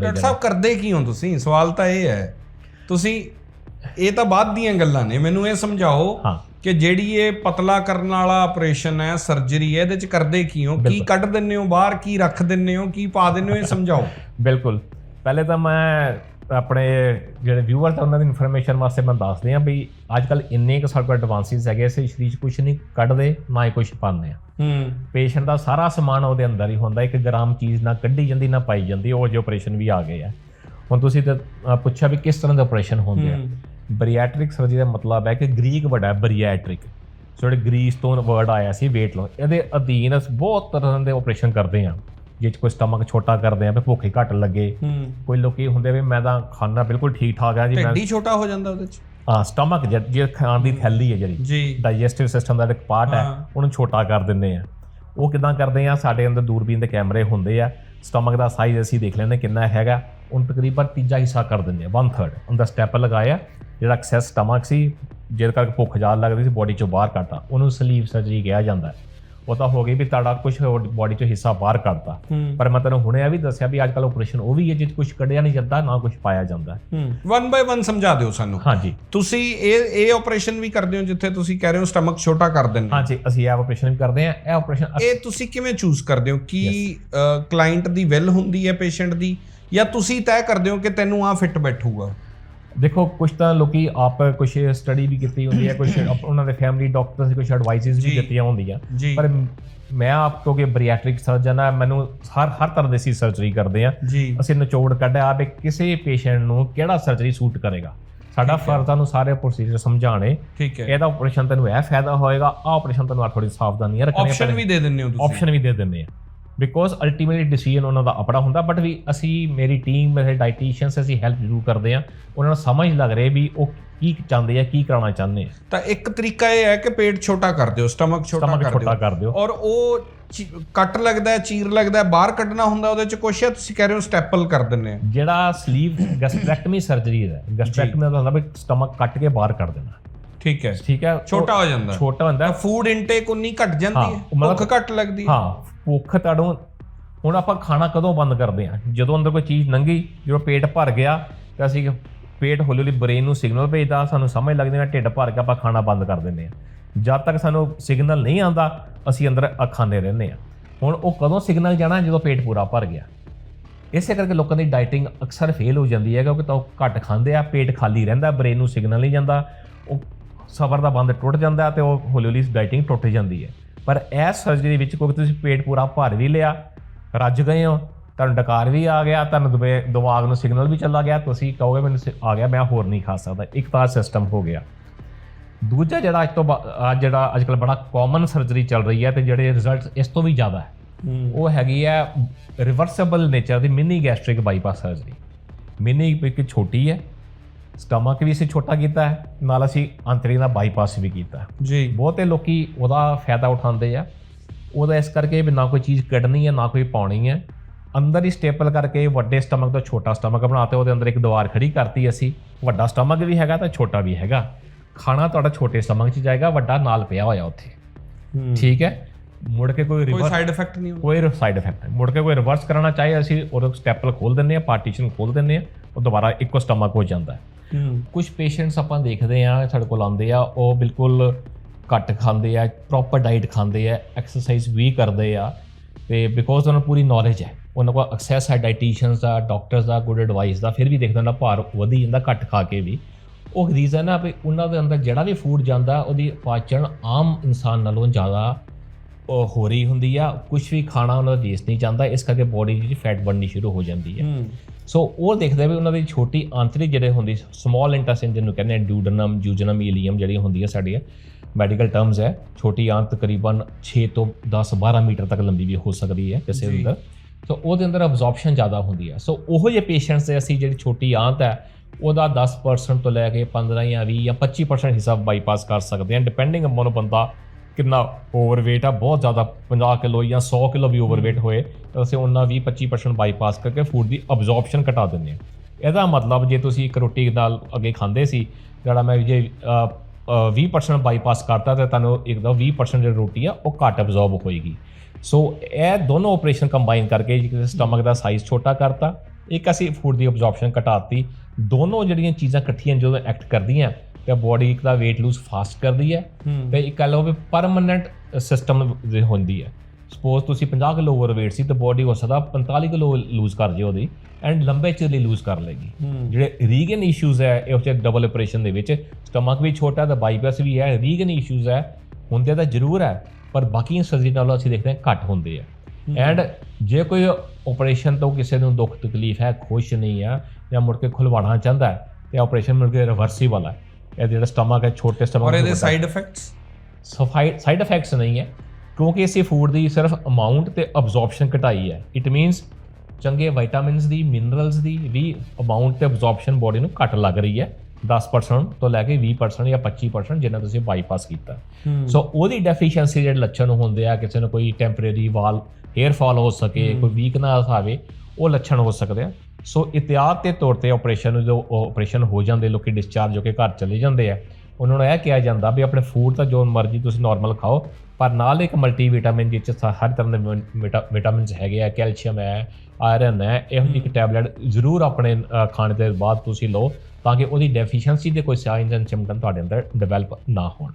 Doctor ਸਾਹਿਬ ਕਰਦੇ ਕੀ ਹੋ ਤੁਸੀਂ? ਸਵਾਲ ਤਾਂ ਇਹ ਹੈ। ਤੁਸੀਂ ਇਹ ਤਾਂ ਬਾਅਦ ਦੀਆਂ ਗੱਲਾਂ ਨੇ। ਮੈਨੂੰ ਇਹ ਸਮਝਾਓ ਕਿ ਜਿਹੜੀ ਇਹ ਪਤਲਾ ਕਰਨ ਵਾਲਾ ਆਪਰੇਸ਼ਨ ਹੈ ਸਰਜਰੀ ਹੈ ਇਹਦੇ ਚ ਕਰਦੇ ਕੀ ਹੋ? ਕੀ ਕੱਢ ਦਿੰਨੇ ਹੋ ਬਾਹਰ? ਕੀ ਰੱਖ ਦਿੰਨੇ ਹੋ? ਕੀ ਪਾ ਦਿੰਨੇ ਹੋ? ਇਹ ਸਮਝਾਓ। ਬਿਲਕੁਲ। ਪਹਿਲੇ ਤਾਂ ਮੈਂ ਆਪਣੇ ਜਿਹੜੇ ਵਿਊਅਰ ਤਾਂ ਉਹਨਾਂ ਦੀ ਇਨਫੋਰਮੇਸ਼ਨ ਵਾਸਤੇ ਮੈਂ ਦੱਸ ਦਿਆਂ ਵੀ ਅੱਜ ਕੱਲ ਇੰਨੇ ਕੁ ਸਾਡੇ ਕੋਲ ਐਡਵਾਂਸਿਸ ਹੈਗੇ ਅਸੀਂ ਸਰੀਰ 'ਚ ਕੁਝ ਨਹੀਂ ਕੱਢਦੇ ਨਾ ਹੀ ਕੁਝ ਪਾਉਂਦੇ ਆ ਹੂੰ। ਪੇਸ਼ੈਂਟ ਦਾ ਸਾਰਾ ਸਮਾਨ ਉਹਦੇ ਅੰਦਰ ਹੀ ਹੁੰਦਾ ਇੱਕ ਗ੍ਰਾਮ ਚੀਜ਼ ਨਾ ਕੱਢੀ ਜਾਂਦੀ ਨਾ ਪਾਈ ਜਾਂਦੀ ਉਹ ਜੋ ਆਪਰੇਸ਼ਨ ਵੀ ਆ ਗਏ ਆ। ਹੁਣ ਤੁਸੀਂ ਤਾਂ ਪੁੱਛਿਆ ਵੀ ਕਿਸ ਤਰ੍ਹਾਂ ਦੇ ਆਪਰੇਸ਼ਨ ਹੁੰਦੇ ਆ? ਬਰੀਐਟ੍ਰਿਕ ਸਰਜਰੀ ਦਾ ਮਤਲਬ ਹੈ ਕਿ ਗ੍ਰੀਕ ਵਰਡ ਹੈ ਬਰੀਐਟ੍ਰਿਕ ਜਿਹੜੇ ਗ੍ਰੀਸ ਤੋਂ ਵਰਡ ਆਇਆ ਸੀ weight loss ਇਹਦੇ ਅਧੀਨ ਅਸੀਂ ਬਹੁਤ ਤਰ੍ਹਾਂ ਦੇ ਆਪਰੇਸ਼ਨ ਕਰਦੇ ਆ 'ਚ ਕੋਈ ਸਟਮਕ ਛੋਟਾ ਕਰਦੇ ਆ ਵੀ ਭੁੱਖ ਹੀ ਘੱਟ ਲੱਗੇ। ਹੂੰ। ਕੋਈ ਲੋਕੀ ਹੁੰਦੇ ਵੀ ਮੈਂ ਤਾਂ ਖਾਣਾ ਬਿਲਕੁਲ ਠੀਕ ਠਾਕ ਹੈ ਜੀ ਮੈਂ ਢਿੱਡ ਛੋਟਾ ਹੋ ਜਾਂਦਾ ਉਹਦੇ ਚ। ਹਾਂ ਸਟਮਕ ਜੇ ਖਾਣ ਦੀ ਥੈਲੀ ਹੈ ਜਿਹੜੀ। ਜੀ। ਡਾਈਜੈਸਟਿਵ ਸਿਸਟਮ ਦਾ ਇੱਕ ਪਾਰਟ ਹੈ ਹਾਂ। ਉਹਨੂੰ ਛੋਟਾ ਕਰ ਦਿੰਦੇ ਆ। ਉਹ ਕਿਦਾਂ ਕਰਦੇ ਆ ਸਾਡੇ ਅੰਦਰ ਦੂਰਬੀਨ ਦੇ ਕੈਮਰੇ ਹੁੰਦੇ ਆ। ਸਟਮਕ ਦਾ ਸਾਈਜ਼ ਅਸੀਂ ਦੇਖ ਲੈਂਦੇ ਕਿੰਨਾ ਹੈਗਾ। ਉਹਨੂੰ ਤਕਰੀਬਨ ਤੀਜਾ ਹਿੱਸਾ ਕਰ ਦਿੰਦੇ ਆ 1/3 ਉਹਦਾ ਸਟੈਪ ਲਗਾਇਆ ਜਿਹੜਾ ਐਕਸੈਸ ਸਟਮਕ ਸੀ ਜਿਹਦੇ ਕਰਕੇ ਭੁੱਖ ਜ਼ਿਆਦਾ ਲੱਗਦੀ ਸੀ ਬੋਡੀ ਚੋਂ ਬਾਹਰ ਕੱਢਤਾ। ਉਹਨੂੰ ਸਲੀਵ ਸਰਜਰੀ ਕਿਹਾ ਜਾਂਦਾ ਹੈ। ਉਹ ਤਾਂ ਹੋ ਗਈ ਵੀ ਤੁਹਾਡਾ ਕੁਝ ਬੋਡੀ ਚੋਂ ਹਿੱਸਾ ਬਾਹਰ ਕੱਢਤਾ। ਪਰ ਮੈਂ ਤੈਨੂੰ ਹੁਣੇ ਇਹ ਵੀ ਦੱਸਿਆ ਵੀ ਅੱਜ ਕੱਲ ਆਪਰੇਸ਼ਨ ਉਹ ਵੀ ਹੈ ਜਿੱਥੇ ਕੁਝ ਕੱਢਿਆ ਨਹੀਂ ਜਾਂਦਾ ਨਾ ਕੁਝ ਪਾਇਆ ਜਾਂਦਾ। ਵਨ ਬਾਈ ਵਨ ਸਮਝਾ ਦਿਓ ਸਾਨੂੰ। ਹਾਂਜੀ। ਤੁਸੀਂ ਇਹ ਇਹ ਆਪਰੇਸ਼ਨ ਵੀ ਕਰਦੇ ਹੋ ਜਿੱਥੇ ਤੁਸੀਂ ਕਹਿ ਰਹੇ ਹੋ ਸਟਮਕ ਛੋਟਾ ਕਰ ਦਿੰਦੇ। ਹੋ। ਹਾਂਜੀ ਅਸੀਂ ਇਹ ਆਪਰੇਸ਼ਨ ਵੀ ਕਰਦੇ ਆ ਇਹ ਆਪਰੇਸ਼ਨ ਇਹ ਤੁਸੀਂ ਕਿਵੇਂ ਚੂਜ਼ ਕਰਦੇ ਹੋ? ਕੀ ਕਲਾਇੰਟ ਦੀ ਵਿਲ ਹੁੰਦੀ ਹੈ ਪੇਸ਼ੈਂਟ ਦੀ? ਜਾਂ ਤੁਸੀਂ ਤੈਅ ਕਰਦੇ ਹੋ ਕਿ ਤੈਨੂੰ ਆ ਫਿੱਟ ਬੈਠੂਗਾ? ਦੇਖੋ ਕੁਝ ਤਾਂ ਲੋਕੀ ਆਪ ਕੁਝ ਸਟੱਡੀ ਵੀ ਕੀਤੀ ਹੁੰਦੀ ਹੈ ਕੁਝ ਉਹਨਾਂ ਦੇ ਫੈਮਿਲੀ ਡਾਕਟਰਸ ਕੁਝ ਐਡਵਾਈਸਿਸ ਵੀ। ਦਿੱਤੀਆਂ ਹੁੰਦੀਆਂ। ਪਰ ਮੈਂ ਆਪ ਕਿਉਂਕਿ ਬਰੀਐਟ੍ਰਿਕ ਸਰਜਨ ਆ ਮੈਨੂੰ ਹਰ ਹਰ ਤਰ੍ਹਾਂ ਦੀ ਸਰਜਰੀ ਕਰਦੇ ਆ ਅਸੀਂ ਨਿਚੋੜ ਕੱਢਿਆ ਵੀ ਕਿਸੇ ਪੇਸ਼ੈਂਟ ਨੂੰ ਕਿਹੜਾ ਸਰਜਰੀ ਸੂਟ ਕਰੇਗਾ। ਸਾਡਾ ਫਰਜ਼ ਤੁਹਾਨੂੰ ਸਾਰੇ ਪ੍ਰੋਸੀਜਰ ਸਮਝਾਣੇ ਠੀਕ ਹੈ। ਇਹਦਾ ਆਪਰੇਸ਼ਨ ਤੈਨੂੰ ਇਹ ਫਾਇਦਾ ਹੋਏਗਾ ਆ ਆਪਰੇਸ਼ਨ ਤੈਨੂੰ ਆ ਥੋੜੀ ਸਾਵਧਾਨੀਆਂ ਰੱਖਣੀਆਂ ਆਪਸ਼ਨ ਵੀ ਦੇ ਦਿੰਦੇ ਹੋ ਤੁਸੀਂ। ਆਪਸ਼ਨ ਵੀ ਦੇ ਦਿੰਦੇ ਆ। ਬਿਕੋਜ਼ ਅਲਟੀਮੇਟਲੀ ਡਿਸੀਜਨ ਉਹਨਾਂ ਦਾ ਆਪਣਾ ਹੁੰਦਾ ਬਟ ਵੀ ਅਸੀਂ ਮੇਰੀ ਟੀਮ ਮੇਰੇ ਡਾਈਟੀਸ਼ੀਅਨਸ ਅਸੀਂ ਹੈਲਪ ਜ਼ਰੂਰ ਕਰਦੇ ਆ ਉਹਨਾਂ ਨੂੰ ਸਮਝ ਲੱਗ ਰਿਹਾ ਵੀ ਉਹ ਕੀ ਚਾਹੁੰਦੇ ਆ ਕੀ ਕਰਾਉਣਾ ਚਾਹੁੰਦੇ ਆ। ਤਾਂ ਇੱਕ ਤਰੀਕਾ ਇਹ ਹੈ ਕਿ ਪੇਟ ਛੋਟਾ ਕਰ ਦਿਓ ਸਟਮਕ ਛੋਟਾ ਸਟਮਕ ਕਰ ਛੋਟਾ ਦਿਓ। ਕਰ ਦਿਓ। ਔਰ ਉਹ ਕੱਟ ਲੱਗਦਾ ਹੈ ਚੀਰ ਲੱਗਦਾ ਹੈ ਬਾਹਰ ਕੱਢਣਾ ਹੁੰਦਾ ਉਹਦੇ ਚ ਕੁਛ ਹੈ ਤੁਸੀਂ ਕਹਿ ਰਹੇ ਹੋ ਸਟੈਪਲ ਕਰ ਦਿੰਨੇ ਆ ਜਿਹੜਾ ਸਲੀਵ ਗੈਸਟ੍ਰੈਕਟਮੀ ਸਰਜਰੀ ਹੈ ਗੈਸਟ੍ਰੈਕਟਮੀ ਦਾ ਹੁੰਦਾ ਵੀ ਸਟਮਕ ਕੱਟ ਕੇ ਬਾਹਰ ਕੱਢ ਦੇਣਾ। ਠੀਕ ਹੈ। ਠੀਕ ਹੈ ਛੋਟਾ ਹੋ ਜਾਂਦਾ। ਛੋਟਾ ਹੁੰਦਾ। ਫੂਡ ਇਨਟੇਕ ਉਨੀ ਘਟ ਜਾਂਦੀ ਹਾਂ, ਭੁੱਖ ਘੱਟ ਲੱਗਦੀ ਹੈ। ਹਾਂ ਭੁੱਖ ਤੜੋਂ ਹੁਣ ਆਪਾਂ ਖਾਣਾ ਕਦੋਂ ਬੰਦ ਕਰਦੇ ਆ ਜਦੋਂ ਅੰਦਰ ਕੋਈ ਚੀਜ਼ ਲੰਘੀ ਜਦੋਂ ਪੇਟ ਭਰ ਗਿਆ, ਤਾਂ ਅਸੀਂ ਪੇਟ ਹੌਲੀ ਹੌਲੀ ਬ੍ਰੇਨ ਨੂੰ ਸਿਗਨਲ ਭੇਜਦਾ, ਸਾਨੂੰ ਸਮਝ ਲੱਗਦੀ ਨਾ ਢਿੱਡ ਭਰ ਕੇ ਆਪਾਂ ਖਾਣਾ ਬੰਦ ਕਰ ਦਿੰਦੇ ਆ ਜਦ ਤੱਕ ਸਾਨੂੰ ਸਿਗਨਲ ਨਹੀਂ ਆਉਂਦਾ, ਅਸੀਂ ਅੰਦਰ ਅ- ਖਾਂਦੇ ਰਹਿੰਦੇ ਆ ਹੁਣ ਉਹ ਕਦੋਂ ਸਿਗਨਲ ਜਾਣਾ? ਜਦੋਂ ਪੇਟ ਪੂਰਾ ਭਰ ਗਿਆ। ਇਸੇ ਕਰਕੇ ਲੋਕਾਂ ਦੀ ਡਾਈਟਿੰਗ ਅਕਸਰ ਫੇਲ ਹੋ ਜਾਂਦੀ ਹੈ, ਕਿਉਂਕਿ ਤਾਂ ਉਹ ਘੱਟ ਖਾਂਦੇ ਆ, ਪੇਟ ਖਾਲੀ ਰਹਿੰਦਾ, ਬ੍ਰੇਨ ਨੂੰ ਸਿਗਨਲ ਨਹੀਂ ਜਾਂਦਾ, ਉਹ ਸਬਰ ਦਾ ਬੰਦ ਟੁੱਟ ਜਾਂਦਾ ਤੇ ਉਹ ਹੌਲੀ ਹੌਲੀ ਡਾਈਟਿੰਗ ਟੁੱਟ ਜਾਂਦੀ ਹੈ। ਪਰ ਇਹ ਸਰਜਰੀ ਦੇ ਵਿੱਚ ਕਿਉਂਕਿ ਤੁਸੀਂ ਪੇਟ ਪੂਰਾ ਭਰ ਵੀ ਲਿਆ ਰੱਜ ਗਏ ਹੋ ਤੁਹਾਨੂੰ ਡਕਾਰ ਵੀ ਆ ਗਿਆ ਤੁਹਾਨੂੰ ਦਿਮਾਗ ਨੂੰ ਸਿਗਨਲ ਵੀ ਚੱਲਾ ਗਿਆ ਤੁਸੀਂ ਕਹੋਗੇ ਮੈਨੂੰ ਆ ਗਿਆ ਮੈਂ ਹੋਰ ਨਹੀਂ ਖਾ ਸਕਦਾ ਇੱਕ ਤਾਂ ਸਿਸਟਮ ਹੋ ਗਿਆ। ਦੂਜਾ ਜਿਹੜਾ ਅੱਜ ਤੋਂ ਅੱਜ ਜਿਹੜਾ ਅੱਜ ਕੱਲ ਬੜਾ ਕਾਮਨ ਸਰਜਰੀ ਚੱਲ ਰਹੀ ਹੈ ਤੇ ਜਿਹੜੇ ਰਿਜ਼ਲਟ ਇਸ ਤੋਂ ਵੀ ਜ਼ਿਆਦਾ ਹੈ। ਉਹ ਹੈਗੀ ਹੈ ਰਿਵਰਸੇਬਲ ਨੇਚਰ ਦੀ mini gastric bypass surgery mini ਇੱਕ ਛੋਟੀ ਹੈ ਸਟਮਕ ਵੀ ਅਸੀਂ ਛੋਟਾ ਕੀਤਾ ਹੈ ਨਾਲ ਅਸੀਂ ਆਂਤਰਿਕ ਦਾ ਬਾਈਪਾਸ ਵੀ ਕੀਤਾ ਜੀ। ਬਹੁਤੇ ਲੋਕੀ ਉਹਦਾ ਫਾਇਦਾ ਉਠਾਉਂਦੇ ਆ। ਉਹਦਾ ਇਸ ਕਰਕੇ ਵੀ ਨਾ ਕੋਈ ਚੀਜ਼ ਕੱਢਣੀ ਹੈ ਨਾ ਕੋਈ ਪਾਉਣੀ ਹੈ। ਅੰਦਰ ਹੀ ਸਟੇਪਲ ਕਰਕੇ ਵੱਡੇ ਸਟਮਕ ਤੋਂ ਛੋਟਾ ਸਟਮਕ ਬਣਾਤੇ ਉਹਦੇ ਅੰਦਰ ਇੱਕ ਦੀਵਾਰ ਖੜੀ ਕਰਤੀ ਅਸੀਂ। ਵੱਡਾ ਸਟਮਕ ਵੀ ਹੈਗਾ ਤਾਂ ਛੋਟਾ ਵੀ ਹੈਗਾ। ਖਾਣਾ ਤੁਹਾਡਾ ਛੋਟੇ ਸਟਮਕ 'ਚ ਜਾਏਗਾ ਵੱਡਾ ਨਾਲ ਪਿਆ ਹੋਇਆ ਉੱਥੇ। ਠੀਕ ਹੈ? ਮੁੜ ਕੇ ਕੋਈ ਕੋਈ ਰਿਵਰਸ ਸਾਈਡ ਇਫੈਕਟ ਨਹੀਂ ਕੋਈ ਸਾਈਡ ਇਫੈਕਟ ਨਹੀਂ। ਮੁੜ ਕੇ ਕੋਈ ਰਿਵਰਸ ਕਰਨਾ ਚਾਹੇ ਅਸੀਂ ਉਹਦਾ ਸਟੈਪਲ ਖੋਲ ਦਿੰਦੇ ਆ ਪਾਰਟੀਸ਼ਨ ਖੋਲ ਦਿੰਦੇ ਆ ਉਹ ਦੁਬਾਰਾ ਇੱਕੋ ਸਟਮਕ ਹੋ ਜਾਂਦਾ ਹੂੰ। ਕੁਝ ਪੇਸ਼ੈਂਟਸ ਆਪਾਂ ਦੇਖਦੇ ਆ ਸਾਡੇ ਕੋਲ ਆਉਂਦੇ ਆ, ਉਹ ਬਿਲਕੁਲ ਘੱਟ ਖਾਂਦੇ ਆ ਪ੍ਰੋਪਰ ਡਾਈਟ ਖਾਂਦੇ ਆ ਐਕਸਰਸਾਈਜ਼ ਵੀ ਕਰਦੇ ਆ, ਤੇ ਬਿਕੋਜ਼ ਉਹਨਾਂ ਨੂੰ ਪੂਰੀ ਨੌਲੇਜ ਹੈ, ਉਹਨਾਂ ਕੋਲ ਐਕਸੈਸ ਹੈ ਡਾਈਟੀਸ਼ੀਅਨਸ ਦਾ ਡਾਕਟਰਸ ਦਾ ਗੁੱਡ ਐਡਵਾਈਸ ਦਾ, ਫਿਰ ਵੀ ਦੇਖਦਾ ਉਹਨਾਂ ਭਾਰ ਵਧੀ ਜਾਂਦਾ ਘੱਟ ਖਾ ਕੇ ਵੀ। ਉਹ ਰੀਜ਼ਨ ਆ ਵੀ ਉਹਨਾਂ ਦੇ ਅੰਦਰ ਜਿਹੜਾ ਵੀ ਫੂਡ ਜਾਂਦਾ, ਉਹਦੀ ਪਾਚਨ ਆਮ ਇਨਸਾਨ ਨਾਲੋਂ ਜ਼ਿਆਦਾ ਹੋ ਰਹੀ ਹੁੰਦੀ ਆ ਕੁਝ ਵੀ ਖਾਣਾ ਉਹਨਾਂ ਦਾ ਵੇਸਟ ਨਹੀਂ ਜਾਂਦਾ ਇਸ ਕਰਕੇ ਬੋਡੀ ਵਿੱਚ ਫੈਟ ਬਣਨੀ ਸ਼ੁਰੂ ਹੋ ਜਾਂਦੀ ਹੈ। ਸੋ ਉਹ ਦੇਖਦੇ ਵੀ ਉਹਨਾਂ ਦੀ ਛੋਟੀ ਆਂਤਰਿਕ ਜਿਹੜੇ ਹੁੰਦੀ ਸਮਾਲ ਇੰਟੈਸਟਾਈਨ ਜਿਹਨੂੰ ਕਹਿੰਦੇ ਆ ਡਿਊਡਨਮ ਜੂਜਨਮ ਈਲੀਅਮ ਜਿਹੜੀ ਹੁੰਦੀ ਹੈ ਸਾਡੀ ਮੈਡੀਕਲ ਟਰਮਸ ਹੈ ਛੋਟੀ ਆਂਤ ਤਕਰੀਬਨ 6 ਤੋਂ 10 12 ਮੀਟਰ ਤੱਕ ਲੰਬੀ ਵੀ ਹੋ ਸਕਦੀ ਹੈ ਕਿਸੇ। ਅੰਦਰ। ਸੋ ਉਹਦੇ ਅੰਦਰ ਅਬਜ਼ੌਰਪਸ਼ਨ ਜ਼ਿਆਦਾ ਹੁੰਦੀ ਹੈ ਸੋ ਉਹੋ ਜਿਹੇ ਪੇਸ਼ੈਂਟਸ ਦੇ ਅਸੀਂ ਜਿਹੜੀ ਛੋਟੀ ਆਂਤ ਹੈ ਉਹਦਾ 10% ਤੋਂ ਲੈ ਕੇ 15 ਜਾਂ 20 ਜਾਂ 25% ਹਿੱਸਾ ਬਾਈਪਾਸ ਕਰ ਸਕਦੇ ਹਾਂ ਡਿਪੈਂਡਿੰਗ ਅਪਨ ਬੰਦਾ ਕਿੰਨਾ ਓਵਰਵੇਟ ਆ ਬਹੁਤ ਜ਼ਿਆਦਾ 50 ਕਿਲੋ ਜਾਂ 100 ਕਿਲੋ ਵੀ ਓਵਰਵੇਟ ਹੋਏ ਤਾਂ ਅਸੀਂ ਉਹਨਾਂ 20 25% ਬਾਈਪਾਸ ਕਰਕੇ ਫੂਡ ਦੀ ਅਬਜ਼ੌਰਪਸ਼ਨ ਘਟਾ ਦਿੰਦੇ ਹਾਂ। ਇਹਦਾ ਮਤਲਬ ਜੇ ਤੁਸੀਂ ਇੱਕ ਰੋਟੀ ਨਾਲ ਅੱਗੇ ਖਾਂਦੇ ਸੀ ਜਿਹੜਾ ਮੈਂ ਜੇ ਅ, ਅ, 20% ਬਾਈਪਾਸ ਕਰਤਾ ਤੇ ਤੁਹਾਨੂੰ ਇੱਕ ਦਾ 20% ਜਿਹੜੀ ਰੋਟੀ ਆ ਉਹ ਘੱਟ ਅਬਜ਼ੌਰਬ ਹੋਏਗੀ। ਸੋ ਇਹ ਦੋਨੋਂ ਆਪਰੇਸ਼ਨ ਕੰਬਾਈਨ ਕਰਕੇ ਜੇ ਸਟਮਕ ਦਾ ਸਾਈਜ਼ ਛੋਟਾ ਕਰਤਾ ਇੱਕ ਅਸੀਂ ਫੂਡ ਦੀ ਅਬਜ਼ੌਰਪਸ਼ਨ ਘਟਾਤੀ। ਦੋਨੋਂ ਜਿਹੜੀਆਂ ਚੀਜ਼ਾਂ ਇਕੱਠੀਆਂ ਜਦੋਂ ਐਕਟ ਕਰਦੀਆਂ ਤੇ ਬੋਡੀ ਇੱਕ ਦਾ weight lose ਫਾਸਟ ਕਰਦੀ ਹੈ ਤੇ ਇੱਕ ਕਹ ਲਓ ਵੀ ਪਰਮਨੈਂਟ ਸਿਸਟਮ ਦੇ ਹੁੰਦੀ ਹੈ। ਸਪੋਜ਼ ਤੁਸੀਂ 50 ਕਿਲੋ ਓਵਰਵੇਟ ਸੀ ਤੇ ਬੋਡੀ ਹੋ ਸਕਦਾ 45 ਕਿਲੋ ਲੂਜ਼ ਕਰ ਜੇ ਉਹਦੀ ਐਂਡ ਲੰਬੇ ਚਿਰ ਲਈ ਲੂਜ਼ ਕਰ ਲੇਗੀ ਜਿਹੜੇ ਰੀਗਨ ਇਸ਼ੂਜ਼ ਹੈ ਇਹ ਉੱਤੇ ਡਬਲ ਆਪਰੇਸ਼ਨ ਦੇ ਵਿੱਚ ਸਟਮਕ ਵੀ ਛੋਟਾ ਤੇ ਬਾਈਪਾਸ ਵੀ ਹੈ ਰੀਗਨ ਇਸ਼ੂਜ਼ ਹੈ ਹੁੰਦੇ ਤਾਂ ਜ਼ਰੂਰ ਹੈ ਪਰ ਬਾਕੀਆਂ ਸਰਜਰੀ ਨਾਲੋਂ ਅਸੀਂ ਦੇਖਦੇ ਹਾਂ ਘੱਟ ਹੁੰਦੇ ਆ। ਐਂਡ ਜੇ ਕੋਈ ਆਪਰੇਸ਼ਨ ਤੋਂ ਕਿਸੇ ਨੂੰ ਦੁੱਖ ਤਕਲੀਫ ਹੈ ਖੁਸ਼ ਨਹੀਂ ਆ ਜਾਂ ਮੁੜ ਕੇ ਖੁਲਵਾਉਣਾ ਚਾਹੁੰਦਾ ਹੈ ਤੇ ਆਪਰੇਸ਼ਨ ਮੁੜ ਕੇ ਰਿਵਰਸੀਬਲ ਹੈ ਇਹ ਜਿਹੜਾ ਸਟਮਕ ਹੈ ਛੋਟੇ ਸਟਮਕ ਔਰ ਇਹਦੇ ਸਾਈਡ ਇਫੈਕਟਸ ਸਫ਼ਾਈ ਸਾਈਡ ਇਫੈਕਟਸ ਨਹੀਂ ਹੈ ਕਿਉਂਕਿ ਇਸੇ ਫੂਡ ਦੀ ਸਿਰਫ ਅਮਾਉਂਟ ਤੇ ਅਬਜ਼ੌਰਪਸ਼ਨ ਘਟਾਈ ਹੈ। ਇਟ ਮੀਨਸ ਚੰਗੇ ਵਿਟਾਮਿਨਸ ਦੀ ਮਿਨਰਲਸ ਦੀ ਵੀ ਅਮਾਉਂਟ ਤੇ ਅਬਜ਼ੌਰਪਸ਼ਨ ਬੋਡੀ ਨੂੰ ਘੱਟ ਲੱਗ ਰਹੀ ਹੈ। 10% ਤੋਂ ਲੈ ਕੇ 20% ਜਾਂ 25% ਜਿੰਨਾ ਤੁਸੀਂ ਬਾਈਪਾਸ ਕੀਤਾ। ਸੋ ਉਹਦੀ ਡੈਫੀਸ਼ੀਐਂਸੀ ਜਿਹੜੇ ਲੱਛਣ ਹੁੰਦੇ ਆ ਕਿਸੇ ਨੂੰ ਕੋਈ ਟੈਂਪਰੇਰੀ ਵਾਲ ਹੇਅਰ ਫਾਲ ਹੋ ਸਕੇ ਕੋਈ ਵੀਕਨੈਸ ਆਵੇ ਉਹ ਲੱਛਣ ਹੋ ਸਕਦੇ ਆ। ਸੋ ਇਤਿਆਤ ਦੇ ਤੌਰ ਤੇ ਆਪਰੇਸ਼ਨ ਨੂੰ ਜੋ ਆਪਰੇਸ਼ਨ ਹੋ ਜਾਂਦੇ ਲੋਕੀ ਡਿਸਚਾਰਜ ਹੋ ਕੇ ਘਰ ਚਲੇ ਜਾਂਦੇ ਆ। ਉਹਨਾਂ ਨੂੰ ਇਹ ਕਿਹਾ ਜਾਂਦਾ ਵੀ ਆਪਣੇ ਫੂਡ ਤਾਂ ਜੋ ਮਰਜ਼ੀ ਤੁਸੀਂ ਨਾਰਮਲ ਖਾਓ ਪਰ ਨਾਲ ਇੱਕ ਮਲਟੀ ਵਿਟਾਮਿਨ ਜਿਸ 'ਚ ਹਰ ਤਰ੍ਹਾਂ ਦੇ ਵਿਟਾਮਿਨਸ ਹੈਗੇ ਆ ਕੈਲਸ਼ੀਅਮ ਹੈ ਆਇਰਨ ਹੈ ਇਹੋ ਜਿਹੀ ਇੱਕ ਟੈਬਲੇਟ ਜ਼ਰੂਰ ਆਪਣੇ ਖਾਣੇ ਦੇ ਬਾਅਦ ਤੁਸੀਂ ਲਓ ਤਾਂ ਕਿ ਉਹਦੀ ਡੈਫੀਸ਼ੀਐਂਸੀ ਦੇ ਕੋਈ ਸਾਈਨਸ ਐਂਡ ਸਿੰਪਟਮ ਤੁਹਾਡੇ ਅੰਦਰ ਡਿਵੈਲਪ ਨਾ ਹੋਣ।